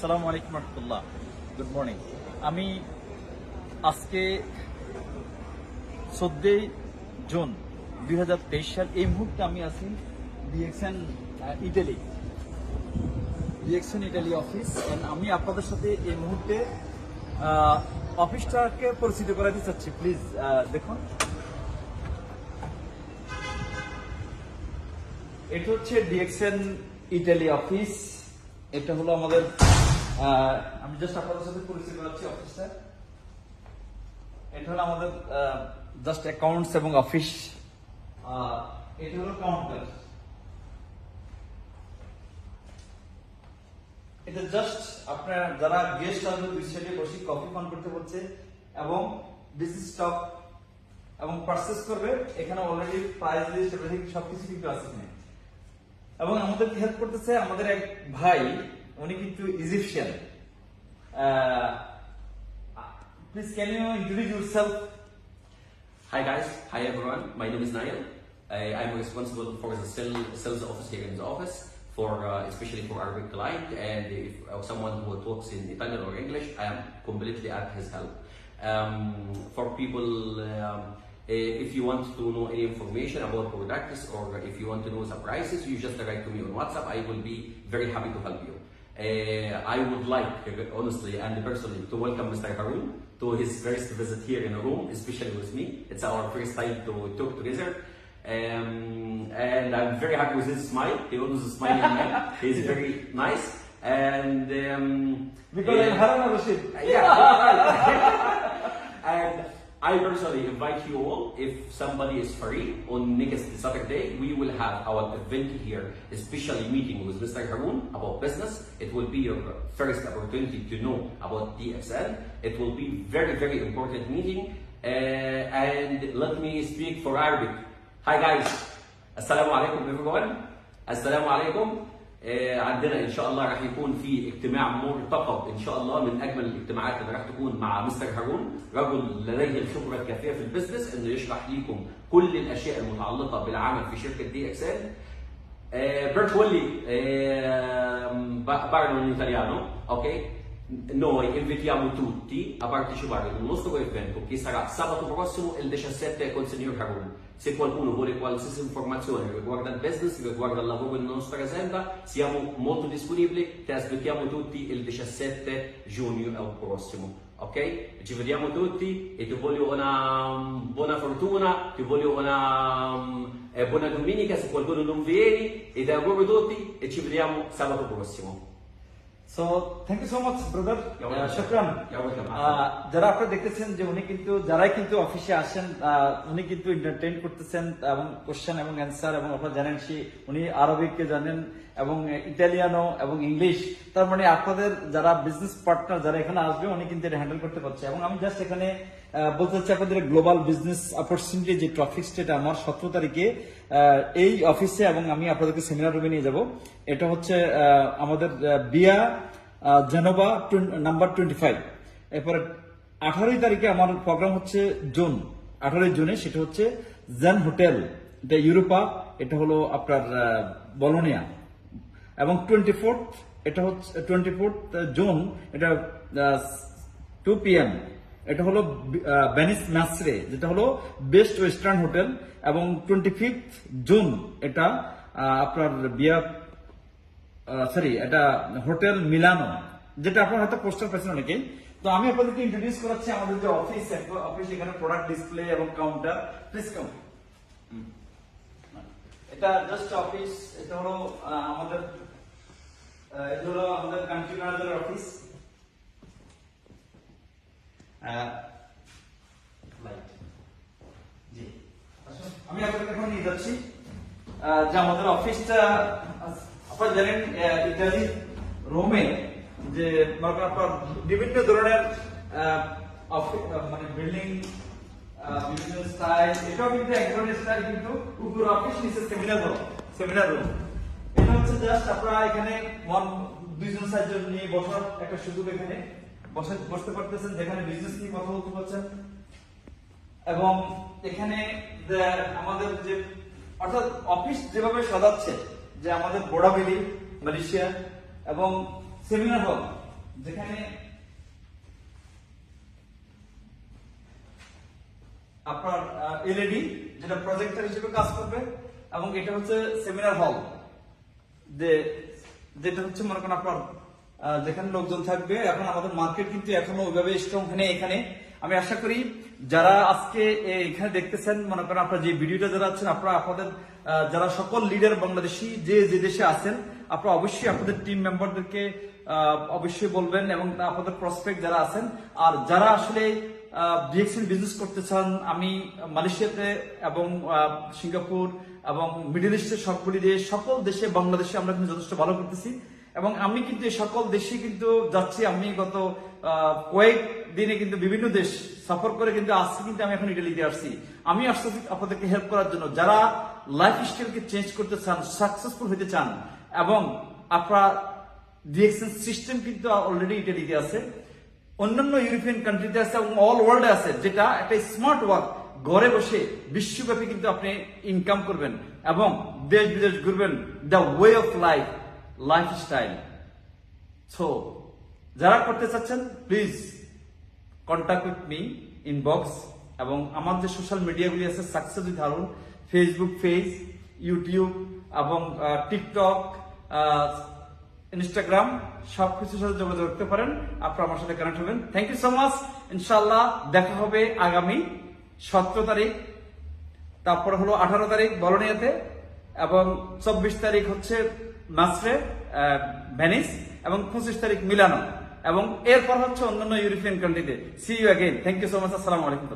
আসসালামু আলাইকুম রহমতুল্লাহ। Good morning আমি আজকে চোদ্দই জুন দুই হাজার তেইশ সাল, এই মুহূর্তে আমি আছি DXN Italy. DXN Italy office. আমি আপনাদের সাথে এই মুহূর্তে অফিসটাকে পরিচিত করাতে চাচ্ছি। প্লিজ দেখুন। এটা হচ্ছে ডিএক্সএন ইটালি অফিস। এটা হলো আমাদের আমি জাস্ট আপনাদের সাথে পরিচয় করাচ্ছি অফিসটা এটা হলো আমাদের জাস্ট অ্যাকাউন্টস এবং অফিস এটা হলো কাউন্টার এটা জাস্ট আপনার যারা গেস্ট আসবে দুই সাইডে বসে কফি পান করতে হচ্ছে এবং বিজনেস স্টক এবং পারচেস করবে এখানে অলরেডি প্রাইস লিস্ট এভরিথিং সবকিছু কিন্তু আছে এবং আমাদের হেল্প করতেছে আমাদের এক ভাই উনি কিন্তু Egyptian please can you introduce yourself Hi guys, hi everyone. My name is Nail. I, I'm responsible for the sales, sales office here in the office, for uh, especially for Arabic client, and if uh, someone who talks in Italian or English, I am completely at his help. Um, for people, um, eh, if you want to know any information about products or if you want to know the prices, you just write to me on WhatsApp. I will be very happy to help you. Uh, I would like, honestly and personally, to welcome Mr. Haroon to his first visit here in Rome, especially with me. It's our first time to talk together. Um, and I'm very happy with his smile. He always smiling man. He's very nice. And um, because uh, I'm Harun Rashid. Yeah. I personally invite you all, if somebody is free on next Saturday, we will have our event here, especially meeting with Mr. Haroon about business. It will be your first opportunity to know about DXL. It will be very, very important meeting. Uh, and let me speak for Arabic. Hi guys. Assalamu alaikum everyone. Assalamu alaikum. آه، عندنا إن شاء الله راح يكون في اجتماع مرتقب إن شاء الله من أجمل الاجتماعات اللي راح تكون مع مستر هارون رجل لديه الخبرة الكافية في البزنس إنه يشرح لكم كل الأشياء المتعلقة بالعمل في شركة دي إكس إل per quelli ehm, pa- parlano in italiano, ok? Noi invitiamo tutti a partecipare al nostro evento che sarà sabato prossimo il 17 con il signor Harun. Se qualcuno vuole qualsiasi informazione riguardo il business, riguardo il lavoro nella nostra azienda, siamo molto disponibili, ti aspettiamo tutti il 17 giugno al prossimo. Ok? Ci vediamo tutti e ti voglio una um, buona fortuna, ti voglio una um, buona domenica se qualcuno non vieni e ti auguro tutti e ci vediamo sabato prossimo. So thank you so much brother. শুক্রান যারা আপনারা দেখতেছেন যে উনি কিন্তু যারাই কিন্তু অফিসে আসেন উনি কিন্তু এন্টারটেইন করতেছেন এবং কোশ্চেন এবং অ্যান্সার এবং আপনারা জানেন সে উনি আরবিককে জানেন এবং ইটালিয়ানো এবং ইংলিশ। তার মানে আপনাদের যারা বিজনেস পার্টনার যারা এখানে আসবে উনি কিন্তু এটা হ্যান্ডেল করতে পারছে। এবং আমি জাস্ট এখানে বলতে চাচ্ছি আপনাদের গ্লোবাল বিজনেস অপরচুনিটি যে ট্রফিক স্টেট আমার সতেরো তারিখে এই অফিসে এবং আমি আপনাদেরকে সেমিনার রুমে নিয়ে যাব। এটা হচ্ছে আমাদের বিয়া জেনোভা নাম্বার টোয়েন্টি ফাইভ এরপরে আঠারোই তারিখে আমার প্রোগ্রাম হচ্ছে জুন। আঠারোই জুনে সেটা হচ্ছে জেন হোটেল। এটা ইউরোপা, এটা হলো আপনার বলোনিয়া। এবং টোয়েন্টি ফোর্থ এটা হচ্ছে টোয়েন্টি ফোর্থ জুন, এটা টু পিএম এটা হলো ভেনিস ম্যাসরে, যেটা হলো বেস্ট ওয়েস্টার্ন হোটেল। এবং টোয়েন্টি ফিফথ জুন, এটা আপনার বিয়া সরি এটা হোটেল মিলানো যেটা আপনার হয়তো পোস্টার পেয়েছেন অনেকেই। তো আমি আপনাদেরকে ইন্ট্রোডিউস করাচ্ছি আমাদের যে অফিস অফিস এখানে প্রোডাক্ট ডিসপ্লে এবং কাউন্টার প্লিজ কাম এটা জাস্ট অফিস এটা হলো আমাদের এটা হলো আমাদের কান্ট্রি ম্যানেজারের অফিস জি। আমি আপনাদের এখন নিয়ে যাচ্ছি। যে আমাদের অফিসটা আপনারা জানেন ইতালি রোমে যে বিভিন্ন ধরনের মানে বিল্ডিং বিভিন্ন স্টাইল এটাও কিন্তু এক ধরনের স্টাইল কিন্তু উপর অফিস নিচে সেমিনার রুম সেমিনার রুম এটা হচ্ছে জাস্ট আপনারা এখানে ওয়ান দুইজন, চারজন নিয়ে বসার একটা সুযোগ এখানে। বসে বসতে পারতেছেন, যেখানে বিজনেস নিয়ে কথা বলতে পারছেন। এবং এখানে আমাদের যে অর্থাৎ অফিস যেভাবে সাজাচ্ছে যে আমাদের বোড়াবেলি মালয়েশিয়া এবং সেমিনার হল, যেখানে আপনার এলইডি যেটা প্রজেক্টর হিসেবে কাজ করবে, এবং এটা হচ্ছে সেমিনার হল, যে, যেটা হচ্ছে মনে করেন আপনার যেখানে লোকজন থাকবে। এখন আমাদের মার্কেট কিন্তু এখনও ওইভাবে স্ট্রং এখানে। আমি আশা করি যারা আজকে এখানে দেখতেছেন, মনে করেন আপনারা যে ভিডিওটা যারা আছেন, আপনারা আপনাদের যারা সকল লিডার বাংলাদেশি যে যে দেশে আছেন, আপনারা অবশ্যই আপনাদের টিম মেম্বারদেরকে অবশ্যই বলবেন এবং আপনাদের প্রসপেক্ট যারা আছেন, আর যারা আসলে বিএক্সএন বিজনেস করতে চান, আমি মালয়েশিয়াতে এবং সিঙ্গাপুর এবং মিডল ইস্টের সবগুলি দেশ, সকল দেশে বাংলাদেশে আমরা কিন্তু যথেষ্ট ভালো করতেছি। এবং আমি কিন্তু সকল দেশে কিন্তু যাচ্ছি। আমি গত কয়েক দিনে কিন্তু বিভিন্ন দেশ সফর করে কিন্তু আজকে কিন্তু আমি এখন ইটালিতে আসছি। আমি আসতেছি আপনাদেরকে হেল্প করার জন্য। যারা লাইফ স্টাইলকে চেঞ্জ করতে চান সাকসেসফুল হতে চান, এবং আপনারা ডিএক্সএন সিস্টেম কিন্তু অলরেডি ইটালিতে আছে, অন্যান্য ইউরোপিয়ান কান্ট্রিতে আছে এবং অল ওয়ার্ল্ডে আছে, যেটা একটা স্মার্ট ওয়ার্ক ঘরে বসে বিশ্বব্যাপী কিন্তু আপনি ইনকাম করবেন এবং দেশ বিদেশ ঘুরবেন। The way of life lifestyle so যারা করতে চাচ্ছেন please contact with me inbox এবং আমার যে সোশ্যাল মিডিয়াগুলি আছে success with Harun Facebook page YouTube এবং টিকটক ইনস্টাগ্রাম সব কিছুর সাথে যোগাযোগ করতে পারেন। আপনারা আমার সাথে কানেক্ট হবেন। থ্যাংক ইউ সো মাচ ইনশাল্লাহ দেখা হবে আগামী সতেরো তারিখ। তারপরে হলো আঠারো তারিখ, বলনিয়াতে। এবং চব্বিশ তারিখ হচ্ছে মাসরে ভেনিস এবং পঁচিশ তারিখ মিলানো। এবং এরপর হচ্ছে অন্যান্য ইউরোপিয়ান কান্ট্রিতে see you again thank you so much আসসালামু আলাইকুম